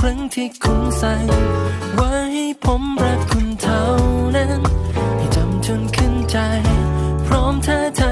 ครั้งที่คุณสั่งไว้ผมรักคุณเท่านั้น ให้จำจนขึ้นใจ พร้อมเธอ